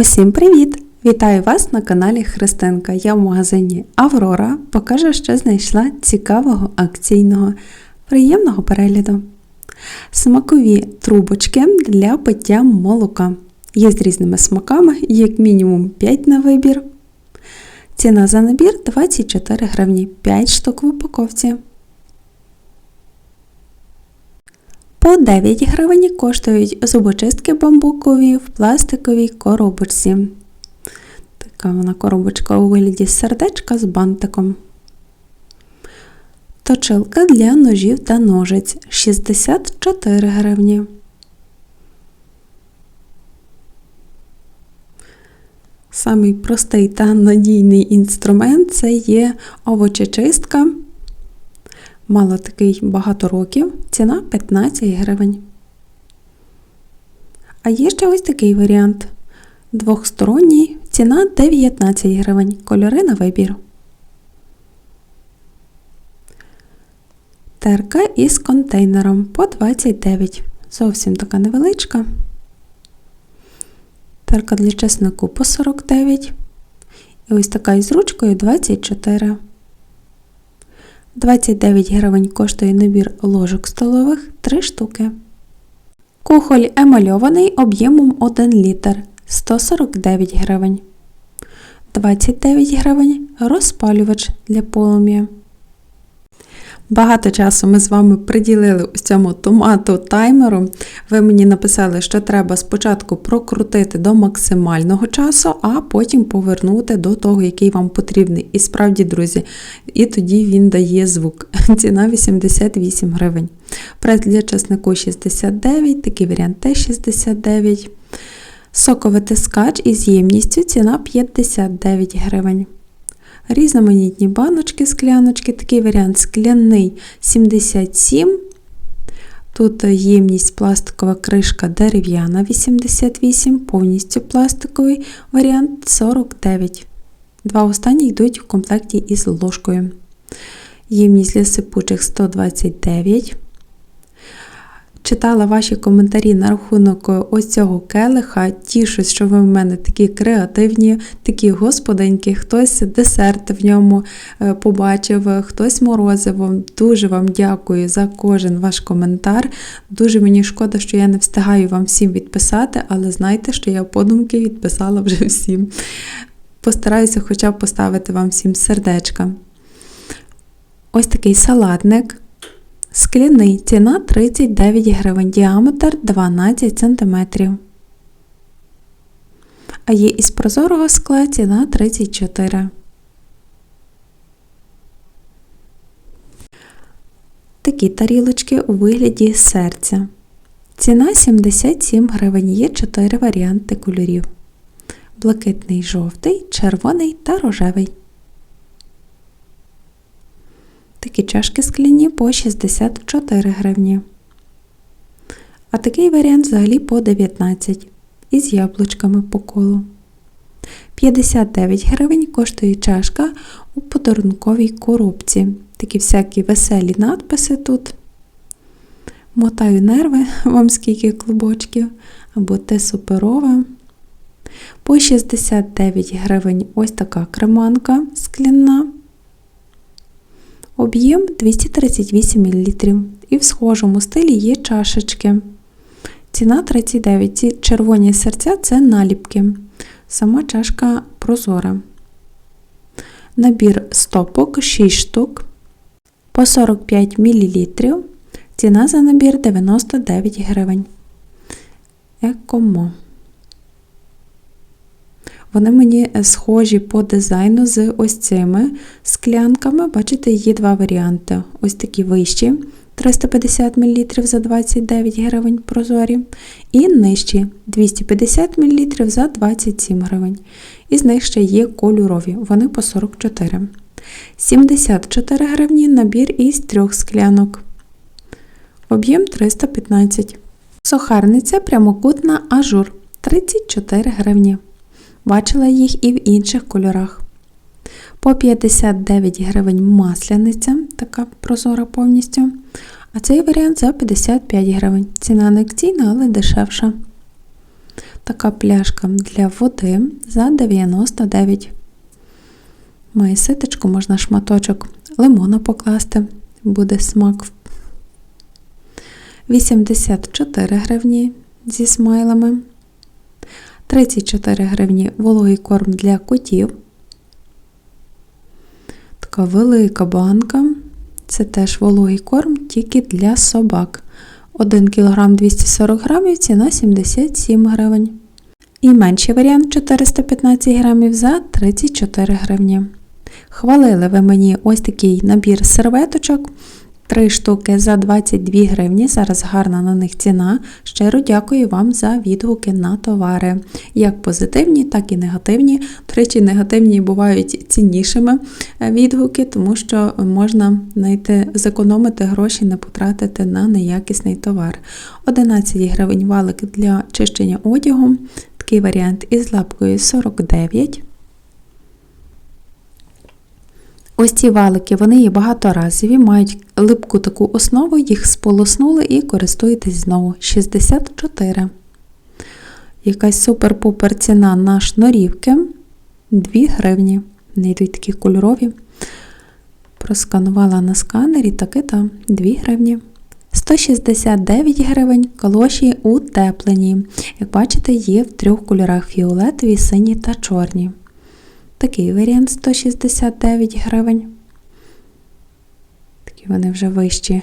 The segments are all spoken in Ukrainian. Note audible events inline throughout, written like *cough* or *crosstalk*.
Усім привіт! Вітаю вас на каналі Христинка. Я в магазині Аврора покажу, що знайшла цікавого акційного, приємного перегляду. Смакові трубочки для пиття молока. Є з різними смаками, як мінімум 5 на вибір. Ціна за набір 24 гривні, 5 штук в упаковці. По 9 гривень коштують зубочистки бамбукові в пластиковій коробочці. Така вона коробочка у вигляді сердечка з бантиком. Точилка для ножів та ножиць 64 гривні. Самий простий та надійний інструмент це є овочечистка. Мало такий багато років, ціна 15 гривень. А є ще ось такий варіант. Двохсторонній, ціна 19 гривень. Кольори на вибір. Терка із контейнером по 29. Зовсім така невеличка. Терка для чеснику по 49. І ось така із ручкою 24. 29 гривень коштує набір ложок столових 3 штуки. Кухоль емальований об'ємом 1 літр 149 гривень. 29 гривень розпалювач для полум'я. Багато часу ми з вами приділили у цьому томату таймеру. Ви мені написали, що треба спочатку прокрутити до максимального часу, а потім повернути до того, який вам потрібний. І справді, друзі, і тоді він дає звук. *laughs* Ціна 88 гривень. Прес для чеснику 69, такий варіант теж 69. Соковитискач із ємністю ціна 59 гривень. Різноманітні баночки, скляночки, такий варіант скляний 77. Тут ємність пластикова кришка дерев'яна 88, повністю пластиковий варіант 49. Два останні йдуть в комплекті із ложкою. Ємність для сипучих 129. Читала ваші коментарі на рахунок ось цього келиха. Тішусь, що ви в мене такі креативні, такі господинькі, хтось десерт в ньому е, побачив, хтось морозиво. Дуже вам дякую за кожен ваш коментар. Дуже мені шкода, що я не встигаю вам всім відписати, але знайте, що я подумки відписала вже всім. Постараюся хоча б поставити вам всім сердечка. Ось такий салатник. Скляний ціна 39 гривень, діаметр 12 см. А є із прозорого скла ціна 34. Такі тарілочки у вигляді серця. Ціна 77 гривень. Є 4 варіанти кольорів: блакитний жовтий, червоний та рожевий. Такі чашки скляні по 64 гривні. А такий варіант взагалі по 19 із яблучками по колу. 59 гривень коштує чашка у подарунковій коробці. Такі всякі веселі надписи тут. Мотаю нерви, *laughs* вам скільки клубочків, або те суперове. По 69 гривень ось така креманка скляна. Об'єм 238 мл. І в схожому стилі є чашечки. Ціна 39. Ці червоні серця це наліпки. Сама чашка прозора. Набір стопок 6 штук по 45 мл. Ціна за набір 99 гривень. Екомо. Вони мені е, схожі по дизайну з ось цими склянками. Бачите, є два варіанти. Ось такі вищі 350 мл за 29 гривень прозорі. І нижчі 250 мл за 27 гривень. Із них ще є кольорові, вони по 44. 74 гривні набір із трьох склянок. Об'єм 315. Сухарниця прямокутна ажур 34 гривні. Бачила їх і в інших кольорах. По 59 гривень масляниця, така прозора повністю. А цей варіант за 55 гривень. Ціна не акційна, але дешевша. Така пляшка для води за 99. Має ситочку, можна шматочок лимона покласти, буде смак. 84 гривні зі смайлами. 34 гривні вологий корм для котів. Така велика банка. Це теж вологий корм тільки для собак. 1 кг 240 грамів, ціна 77 гривень. І менший варіант 415 грамів за 34 гривні. Хвалили ви мені ось такий набір серветочок. Три штуки за 22 гривні. Зараз гарна на них ціна. Щиро дякую вам за відгуки на товари. Як позитивні, так і негативні. До речі, негативні бувають ціннішими е, відгуки, тому що можна знайти, зекономити гроші, не потратити на неякісний товар. 11 гривень валик для чищення одягу. Такий варіант із лапкою 49. Ось ці валики, вони є багаторазові, мають липку таку основу, їх сполоснули і користуєтесь знову. 64. Якась супер-пупер ціна на шнурівки 2 гривні. Не йдуть такі кольорові. Просканувала на сканері, таки там 2 гривні. 169 гривень калоші утеплені. Як бачите, є в трьох кольорах фіолетові, сині та чорні. Такий варіант 169 гривень. Такі вони вже вищі.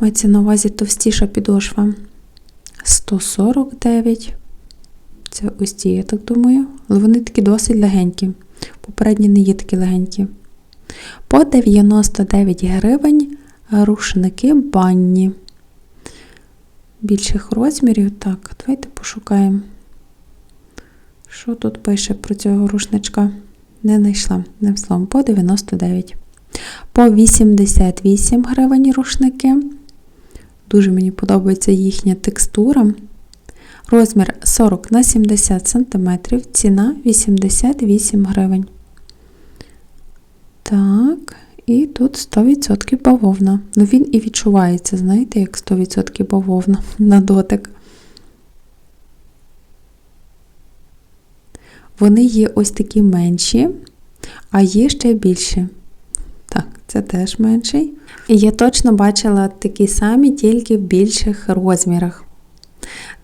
Мається на увазі товстіша підошва. 149. Це ось ті, я так думаю. Але вони такі досить легенькі. Попередні не є такі легенькі. По 99 гривень рушники банні. Більших розмірів. Так, давайте пошукаємо. Що тут пише про цього рушничка? Не знайшла, не словом, по 99. По 88 гривень рушники. Дуже мені подобається їхня текстура. Розмір 40 на 70 см, ціна 88 гривень. Так, і тут 100% бавовна. Ну він і відчувається, знаєте, як 100% бавовна *laughs* на дотик. Вони є ось такі менші, а є ще більші. Так, це теж менший. І я точно бачила такі самі, тільки в більших розмірах.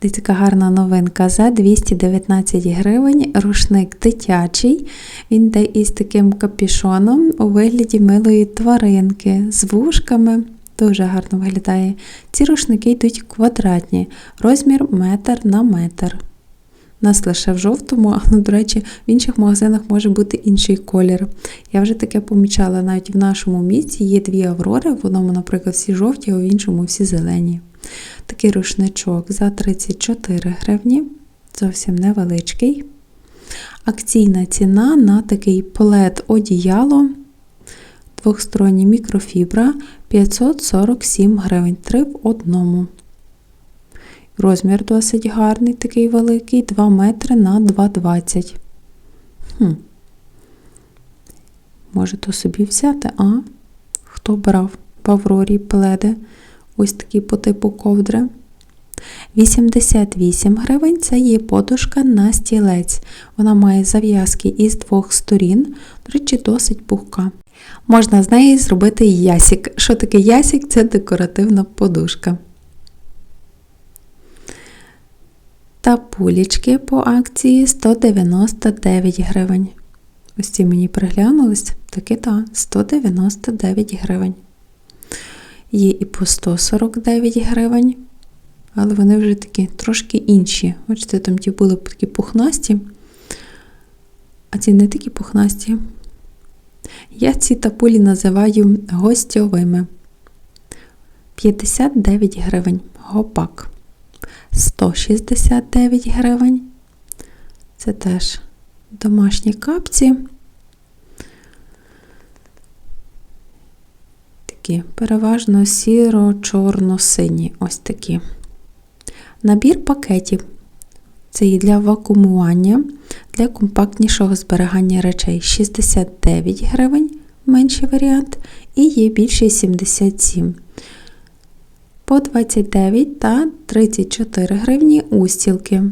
Десь така гарна новинка. За 219 гривень рушник дитячий. Він йде із таким капішоном у вигляді милої тваринки з вушками. Дуже гарно виглядає. Ці рушники йдуть квадратні, розмір метр на метр. Нас лише в жовтому, але, до речі, в інших магазинах може бути інший колір. Я вже таке помічала навіть в нашому місці є дві аврори, в одному, наприклад, всі жовті, а в іншому всі зелені. Такий рушничок за 34 гривні, зовсім невеличкий. Акційна ціна на такий плед одіяло. Двохсторонній мікрофібра 547 гривень, 3 в одному. Розмір досить гарний, такий великий, 2 метри на 2,20. Хм. Може то собі взяти, а? Хто брав в Аврорі пледи? Ось такі по типу ковдри. 88 гривень це є подушка на стілець. Вона має зав'язки із двох сторін, до речі, досить пухка. Можна з неї зробити ясік. Що таке ясік? Це декоративна подушка. Та пулічки по акції 199 гривень. Ось ці мені приглянулись, таки та 199 гривень. Є і по 149 гривень, але вони вже такі трошки інші. Бачите, там ті були такі пухнасті, а ці не такі пухнасті. Я ці тапулі називаю гостьовими. 59 гривень. Гопак. 169 гривень. Це теж домашні капці. Такі переважно сіро-чорно-сині. Ось такі. Набір пакетів. Це і для вакуумування, для компактнішого зберігання речей 69 гривень, менший варіант, і є більший 77. По 29 та 34 гривні устілки.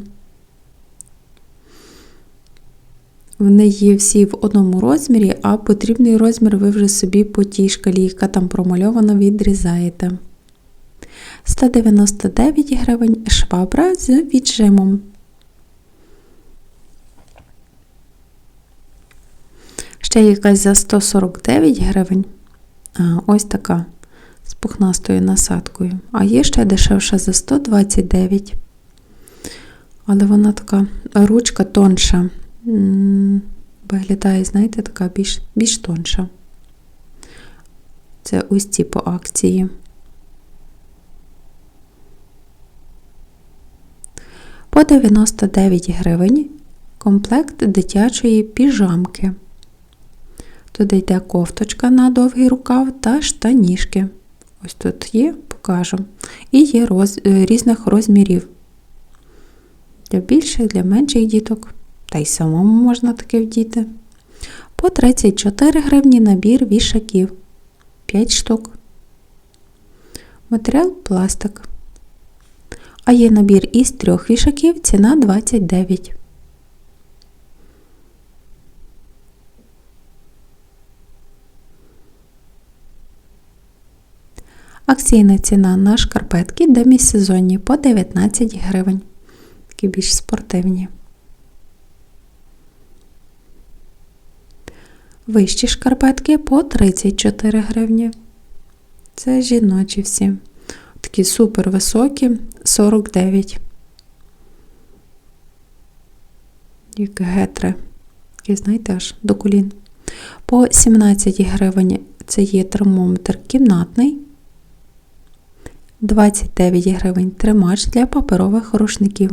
Вони є всі в одному розмірі, а потрібний розмір ви вже собі по тій шкалі, яка там промальована, відрізаєте. 199 гривень швабра з віджимом. Ще якась за 149 гривень. А, ось така з пухнастою насадкою. А є ще дешевша за 129. Але вона така ручка тонша. Виглядає, знаєте, така більш, більш тонша. Це ось ці по акції. По 99 гривень комплект дитячої піжамки. Туди йде кофточка на довгий рукав та штаніжки. Ось тут є, покажу. І є роз, е, різних розмірів. Для більших, для менших діток. Та й самому можна таке вдіти. По 34 гривні набір вішаків 5 штук. Матеріал пластик. А є набір із трьох вішаків, ціна 29. Акційна ціна на шкарпетки демісезонні по 19 гривень. Такі більш спортивні. Вищі шкарпетки по 34 гривні. Це жіночі всі. Такі супер високі 49. Як гетри. Такі, знаєте, аж до колін. По 17 гривень це є термометр кімнатний. 29 гривень тримач для паперових рушників.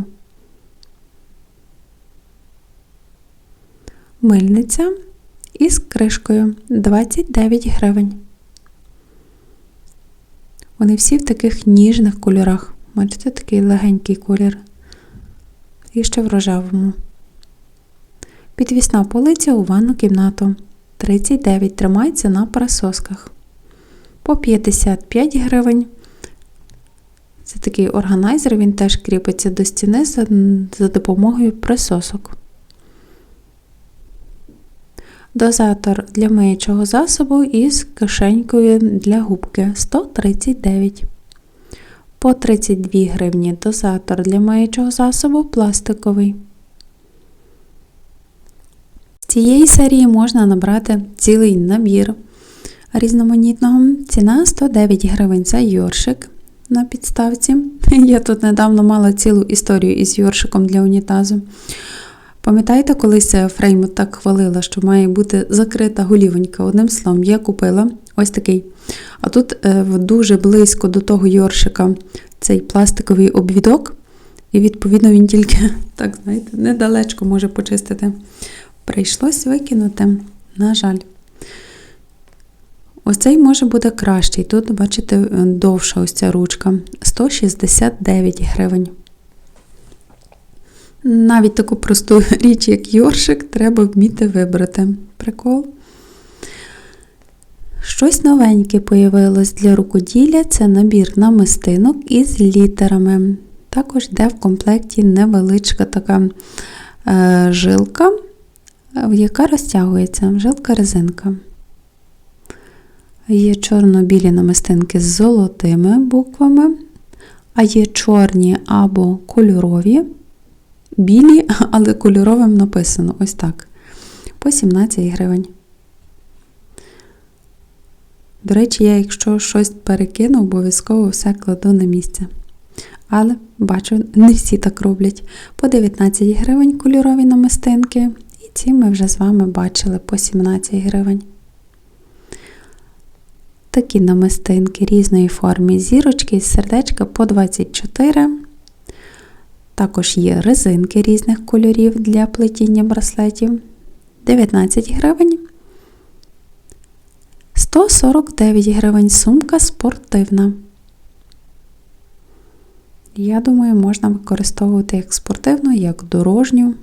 Мильниця із кришкою 29 гривень. Вони всі в таких ніжних кольорах. Бачите, такий легенький колір. І ще в рожевому. Підвісна полиця у ванну кімнату. 39 тримається на присосках. По 55 гривень. Це такий органайзер, він теж кріпиться до стіни за, за допомогою присосок. Дозатор для миючого засобу із кишенькою для губки 139. По 32 гривні дозатор для миючого засобу пластиковий. З цієї серії можна набрати цілий набір різноманітного. Ціна 109 гривень за йоршик на підставці. *laughs* Я тут недавно мала цілу історію із йоршиком для унітазу. Пам'ятаєте, колись Фреймут так хвалила, що має бути закрита голівонька. Одним словом, я купила ось такий. А тут е, дуже близько до того йоршика цей пластиковий обвідок, і, відповідно, він тільки, *laughs* так, знаєте, недалечко може почистити. Прийшлось викинути, на жаль. Ось цей може бути кращий. Тут, бачите, довша ось ця ручка 169 гривень. Навіть таку просту *laughs* річ, як йоршик, треба вміти вибрати. Прикол. Щось новеньке появилось для рукоділля це набір намистинок із літерами. Також йде в комплекті невеличка така е, жилка, яка розтягується, жилка-резинка. Є чорно-білі намистинки з золотими буквами, а є чорні або кольорові білі, *laughs* але кольоровим написано ось так. По 17 гривень. До речі, я, якщо щось перекину, обов'язково все кладу на місце. Але, бачу, не всі так роблять. По 19 гривень кольорові намистинки. І ці ми вже з вами бачили по 17 гривень. Такі намистинки різної форми зірочки з сердечка по 24 також є резинки різних кольорів для плетіння браслетів 19 гривень. 149 гривень сумка спортивна. Я думаю, можна використовувати як спортивну, як дорожню.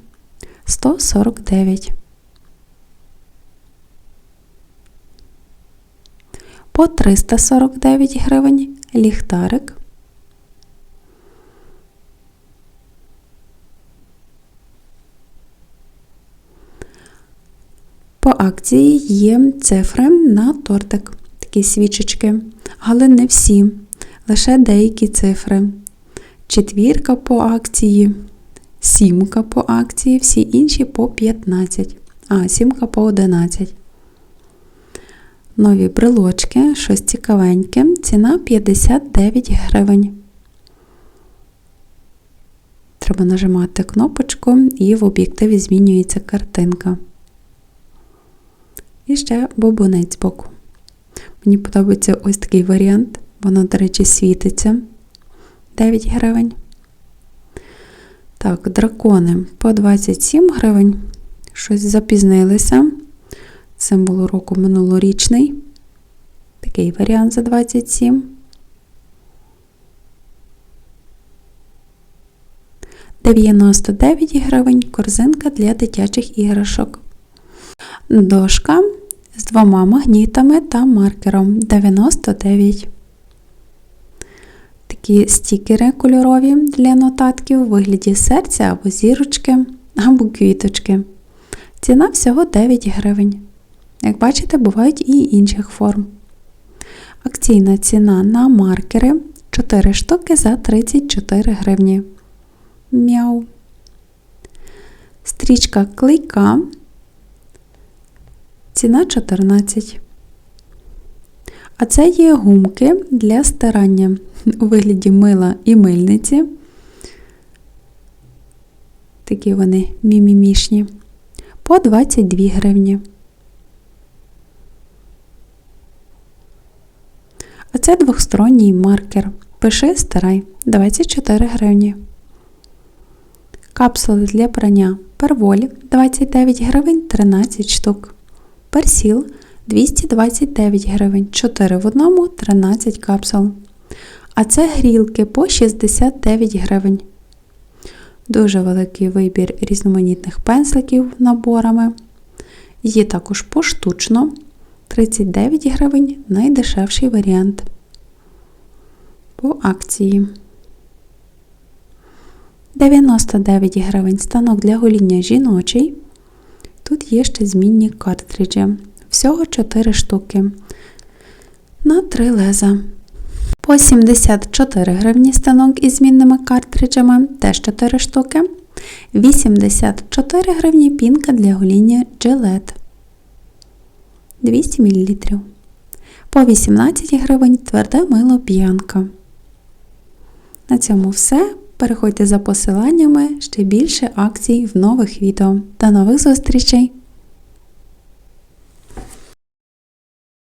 149. по 349 гривень ліхтарик. По акції є цифри на тортик, такі свічечки, але не всі, лише деякі цифри. Четвірка по акції, сімка по акції, всі інші по 15, а сімка по 11. Нові брелочки, щось цікавеньке, ціна 59 гривень. Треба нажимати кнопочку і в об'єктиві змінюється картинка. І ще бобунець збоку. Мені подобається ось такий варіант. Воно, до речі, світиться 9 гривень. Так, дракони по 27 гривень. Щось запізнилися. Символ року минулорічний. Такий варіант за 27. Дев'яносто дев'ять гривень корзинка для дитячих іграшок. Дошка з двома магнітами та маркером 99. Такі стікери кольорові для нотатків у вигляді серця або зірочки, або квіточки. Ціна всього 9 гривень. Як бачите, бувають і інших форм. Акційна ціна на маркери 4 штуки за 34 гривні. Мяу. Стрічка клейка. Ціна 14. А це є гумки для стирання у вигляді мила і мильниці. Такі вони мімімішні. По 22 гривні. А це двохсторонній маркер. Пиши стирай 24 гривні. Капсули для прання перволі 29 гривень 13 штук. Персіл 229 гривень 4 в одному 13 капсул. А це грілки по 69 гривень. Дуже великий вибір різноманітних пензликів наборами. Є також поштучно 39 гривень найдешевший варіант. По акції. 99 гривень станок для гоління жіночий. Тут є ще змінні картриджі. Всього 4 штуки. На 3 леза. По 74 гривні станок із змінними картриджами, теж 4 штуки. 84 гривні пінка для гоління Gillette. 200 мл. По 18 гривень тверде мило п'янка. На цьому все. Переходьте за посиланнями ще більше акцій в нових відео. До нових зустрічей!